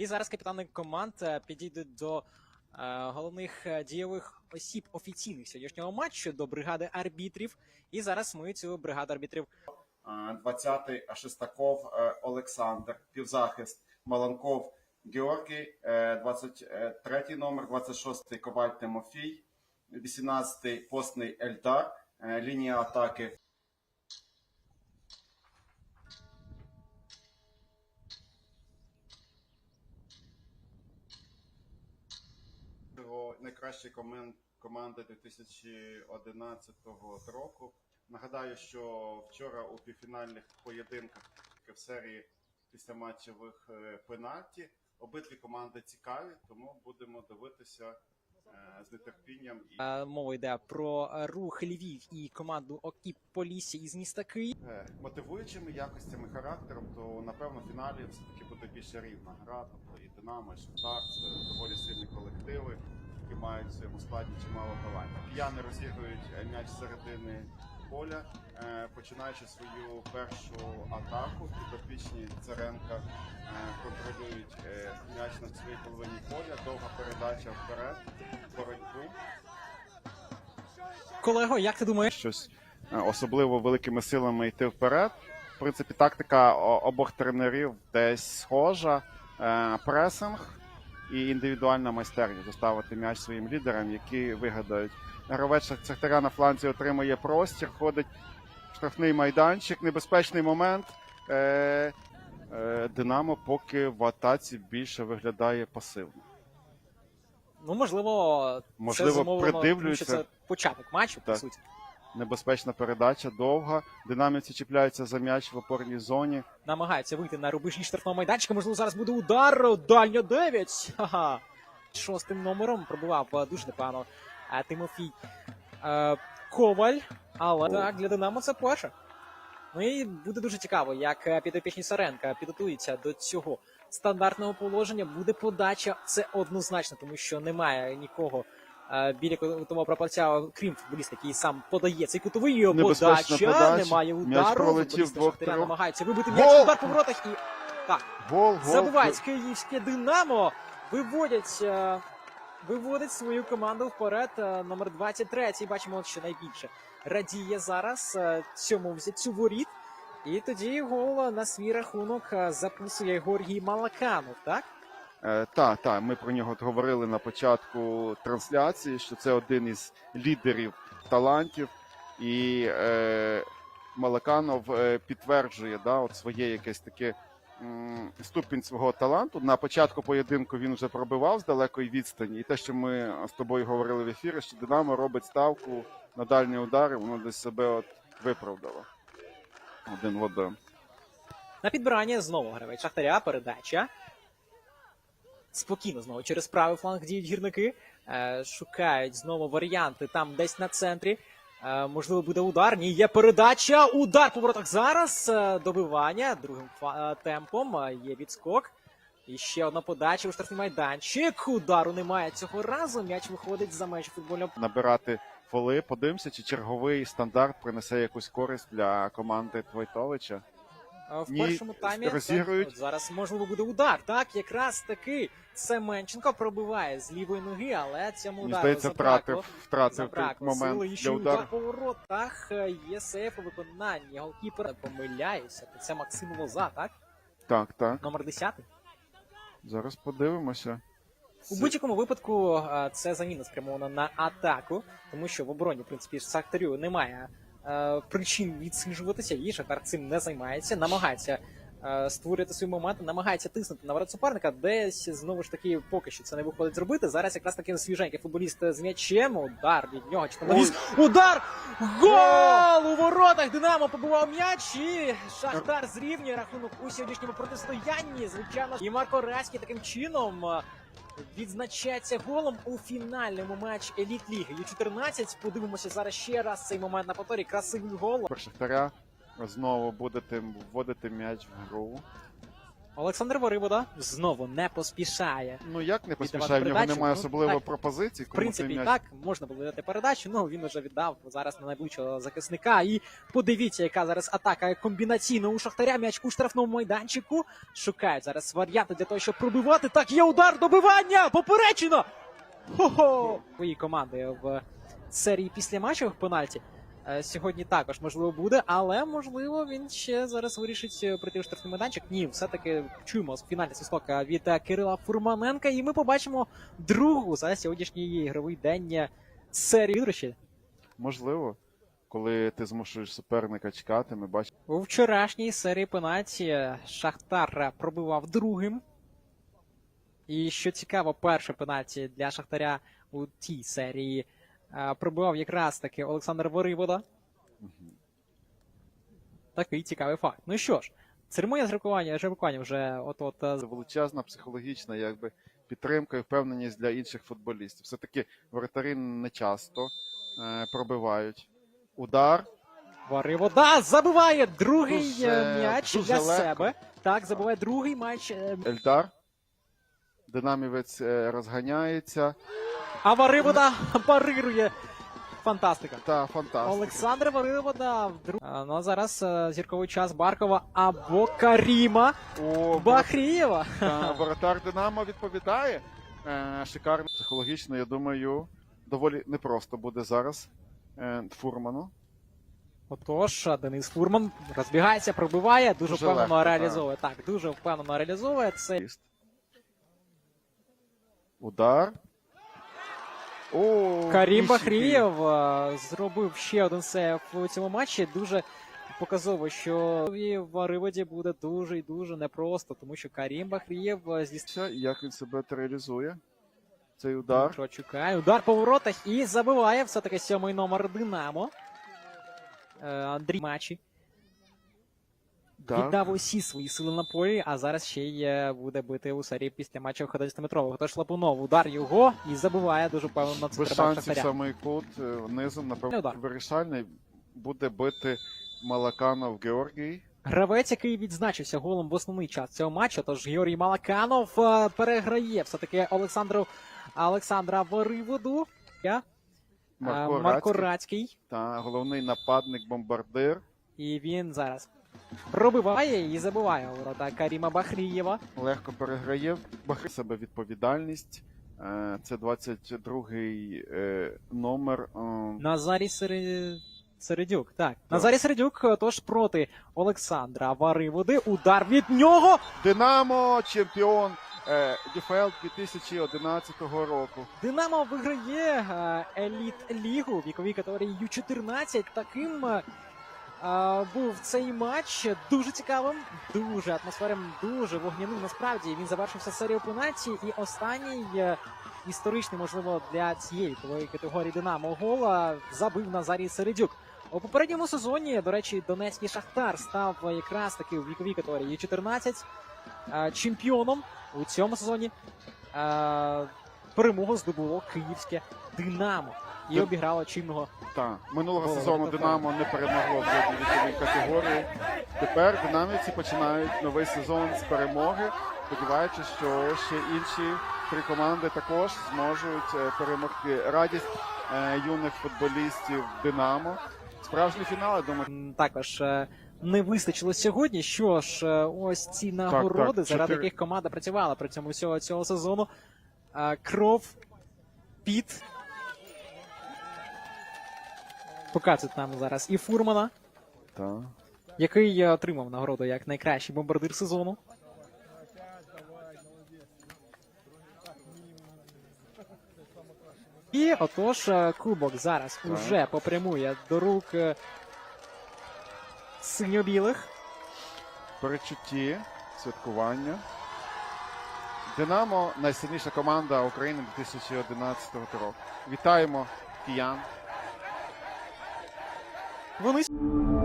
І зараз капітани команд е, підійдуть до е, головних е, дієвих осіб офіційних сьогоднішнього матчу до бригади арбітрів. І зараз ми цю бригаду арбітрів 20-й Шестаков Олександр, півзахист Маланков Георгій, е, 23-й номер, 26-й Коваль Тимофій, 18-й Постний Ельдар, лінія атаки. Найкращі команди 2011 року. Нагадаю, що вчора у півфінальних поєдинках в серії після матчевих е, пенальті обидві команди цікаві, тому будемо дивитися е, з нетерпінням. І е, мова йде про рух Львів і команду Окіп Полісся із міста Київ. мотивуючими якостями характером, то напевно в фіналі все-таки буде більше рівна гра. Тобто і Динамо, і Шахтар це доволі сильні колективи, які мають в своєму складі чимало талантів. Кияни розігрують е, м'яч з середини поля, е, починаючи свою першу атаку. Підопічні Царенка е, контролюють м'яч на своїй половині поля. Довга передача вперед, боротьбу. Колего, як ти думаєш? щось особливо великими силами йти вперед. В принципі, тактика обох тренерів десь схожа. Пресинг і індивідуальна майстерність доставити м'яч своїм лідерам, які вигадають. Гравець Шахтаря на фланзі отримує простір, ходить штрафний майданчик, небезпечний момент. Е, е, Динамо поки в атаці більше виглядає пасивно. Ну, можливо, Можливо, це зумовлено, тому що це початок матчу, по Так. суті. Небезпечна передача, довга. Динамівці чіпляються за м'яч в опорній зоні. намагається вийти на рубежі штрафного майданчика. Можливо, зараз буде удар. Дальня 9. Ха-ха. Шостим номером пробував е, дуже непогано е, Тимофій е, Коваль. Але так, для Динамо це перше. Ну і буде дуже цікаво, як підопічні Саренка підготуються до цього стандартного положення. Буде подача, це однозначно, тому що немає нікого біля кутового прапорця, крім футболіста, який сам подає цей кутовий Небезпечна подача, подача. немає удару. Шахтаря трьох. вибити м'яч удар по воротах і так. Гол, гол. Забувають київське Динамо. Виводять, е, виводить свою команду вперед. Е, Номер 23. Бачимо, що найбільше радіє зараз е, цьому взяттю воріт. І тоді гол на свій рахунок записує Георгій Малаканов, так? Е, та, та, ми про нього говорили на початку трансляції, що це один із лідерів талантів, і е, Малаканов е, підтверджує да, от своє якесь таке ступінь свого таланту. На початку поєдинку він вже пробивав з далекої відстані, і те, що ми з тобою говорили в ефірі, що Динамо робить ставку на дальні удари, воно десь себе от виправдало. Один в один. На підбирання знову гравець Шахтаря, передача. Спокійно знову через правий фланг діють гірники. Е, шукають знову варіанти там десь на центрі. Е, можливо, буде удар. Ні, є передача. Удар по воротах зараз. Е, добивання другим темпом. Є відскок. І ще одна подача у штрафний майданчик. Удару немає цього разу. М'яч виходить за межі футбольного набирати фоли. Подивимося, чи черговий стандарт принесе якусь користь для команди Твойтовича. В Ні, першому таймі розігрують. так, от зараз можливо буде удар. Так, якраз таки Семенченко пробиває з лівої ноги, але цьому Мені удару здається, забракло. втратив, втратив той момент сили. І для ще удару. удар по воротах. Е, Є сейф у виконанні. Голкіпер помиляється. Це Максим Лоза, так? Так, так. Номер 10. Зараз подивимося. У будь-якому випадку е, це заміна спрямована на атаку, тому що в обороні, в принципі, Шахтарю немає причин відсиджуватися, і Шахтар цим не займається, намагається е, створювати свої моменти, намагається тиснути на ворот суперника. Десь знову ж таки поки що це не виходить зробити. Зараз якраз таки свіженький футболіст з м'ячем. Удар від нього чи. Удар! Гол! У воротах Динамо побував м'яч і Шахтар зрівнює рахунок у сьогоднішньому протистоянні. Звичайно, і Марко Раський таким чином е, відзначається голом у фінальному матчі Еліт Ліги. Ю-14. Подивимося зараз ще раз цей момент на повторі. Красивий гол. Шахтаря знову будете вводити м'яч в гру. Олександр Ворибода знову не поспішає. Ну як не поспішає, в нього немає ну, особливо так. пропозицій. В принципі, і м'яч так можна було дати передачу. Ну він вже віддав зараз на найближчого захисника. І подивіться, яка зараз атака комбінаційна у шахтаря. М'яч у штрафному майданчику. Шукають зараз варіанти для того, щоб пробивати. Так, є удар добивання! Поперечено! Хо-хо! Свої команди в серії після матчових пенальті. Е, Сьогодні також можливо буде, але можливо він ще зараз вирішить е, прийти штрафний майданчик. Ні, все-таки чуємо фінальний свисток е, від Кирила Фурманенка, і ми побачимо другу за сьогоднішній ігровий день серії Іграші. можливо, коли ти змушуєш суперника чекати, ми бачимо. У вчорашній серії пенальті е, Шахтар пробивав другим. І що цікаво, перше пенальті для Шахтаря у тій серії пробивав якраз таки Олександр Воривода. Такий цікавий факт. Ну що ж, церемонія жеребкування, жеребкування вже от-от е, Це величезна психологічна якби, підтримка і впевненість для інших футболістів. Все-таки воротарі не часто е, пробивають. Удар. Воривода забиває другий Дуже- е, м'яч дуже для легко. себе. Так, забиває другий матч. е, Ельдар. Динамівець е, розганяється. А Воривода парирує. Фантастика. Та фантастика. Олександр Воривода. вдруг- Ну а зараз е, зірковий час Баркова або Каріма О, Бахрієва. Та, воротар Динамо відповідає. Е, шикарно. Психологічно, я думаю, доволі непросто буде зараз е, Фурману. Отож, Денис Фурман розбігається, пробиває, дуже, Дуже впевнено легко, реалізовує. Так. дуже впевнено реалізовує. Це Удар. Карім. Бахрієв е, зробив ще один сейв у цьому матчі. Дуже показово, що в Риводі буде дуже і дуже непросто, тому що Карім Бахрієв е, Як він себе реалізує? Цей удар. Що чекає. Удар по воротах і забиває все-таки сьомий номер Динамо. Е, Андрій Мачі Так. віддав усі свої сили на полі, а зараз ще й е, буде бити у серії після матчу 11-метрового. Тож Лапунов удар його і забиває дуже впевнено Без центрбек шансів самий кут е, низом, напевно, вирішальний буде бити Малаканов Георгій. Гравець, який відзначився голом в основний час цього матчу, тож Георгій Малаканов е, переграє все-таки Олександру Олександра Вориводу. Е, Марко, Рацький Рацький. та головний нападник бомбардир. І він зараз пробиває і забиває у ворота Каріма Бахрієва. легко переграє Бахри себе відповідальність. Е, Це 22-й е, номер. е, Назарій Сере... Середюк. Так. Назарій Середюк тож проти Олександра Вариводи. Удар від нього. Динамо, чемпіон ДФЛ 2011 року. Динамо виграє еліт лігу віковій категорії Ю-14. Таким був цей матч дуже цікавим, дуже атмосферним, дуже вогняним. Насправді він завершився серією пенальті. І останній е, історичний, можливо, для цієї категорії Динамо гола забив Назарій Середюк. У попередньому сезоні, до речі, Донецький Шахтар став е, якраз таки у віковій категорії Ю-14 е, чемпіоном у цьому сезоні. Е, перемогу здобуло київське Динамо і обіграло чинного. Та минулого сезону Динамо не перемогло в жодній віковій категорії. Тепер динамівці починають новий сезон з перемоги, сподіваючись, що ще інші три команди також зможуть е, перемогти. Радість е, юних футболістів Динамо. Справжній фінал, я думаю, Також е, не вистачило сьогодні. Що ж, ось ці нагороди, так, заради чотири- яких команда працювала при цьому всього цього сезону. Кров, піт. Показують нам зараз і Фурмана, та. який е, отримав нагороду як найкращий бомбардир сезону. І отож, е, кубок зараз Так. уже попрямує до рук е, синьо-білих. перечутті святкування. Динамо найсильніша команда України 2011 року. Вітаємо киян. Vamos.